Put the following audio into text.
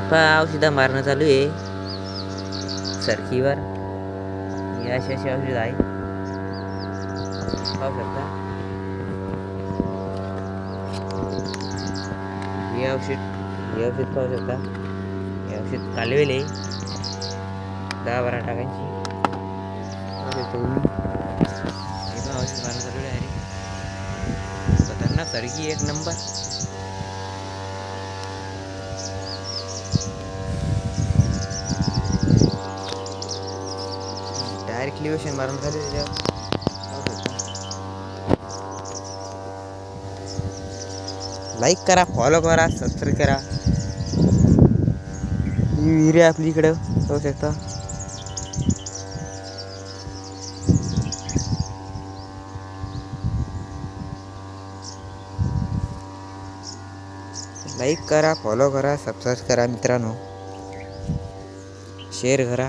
पहा औषधं मारणं चालू आहे. सरकीवर हे अशी अशी औषध आहे पाहू शकता. हे औषध हे औषध पाहू शकता. हे औषध कालवेले दहा बारा टाकायची औषध मारणं चालू आहे. खतरनाक सरकी एक नंबर. ॲक्टिवेशन मारून झाले त्याच्यावर लाईक करा फॉलो करा सबस्क्राईब करा. ही विहिरी आपली इकडं जाऊ शकता लाईक करा फॉलो करा सबस्क्राईब करा मित्रांनो. शेअर करा.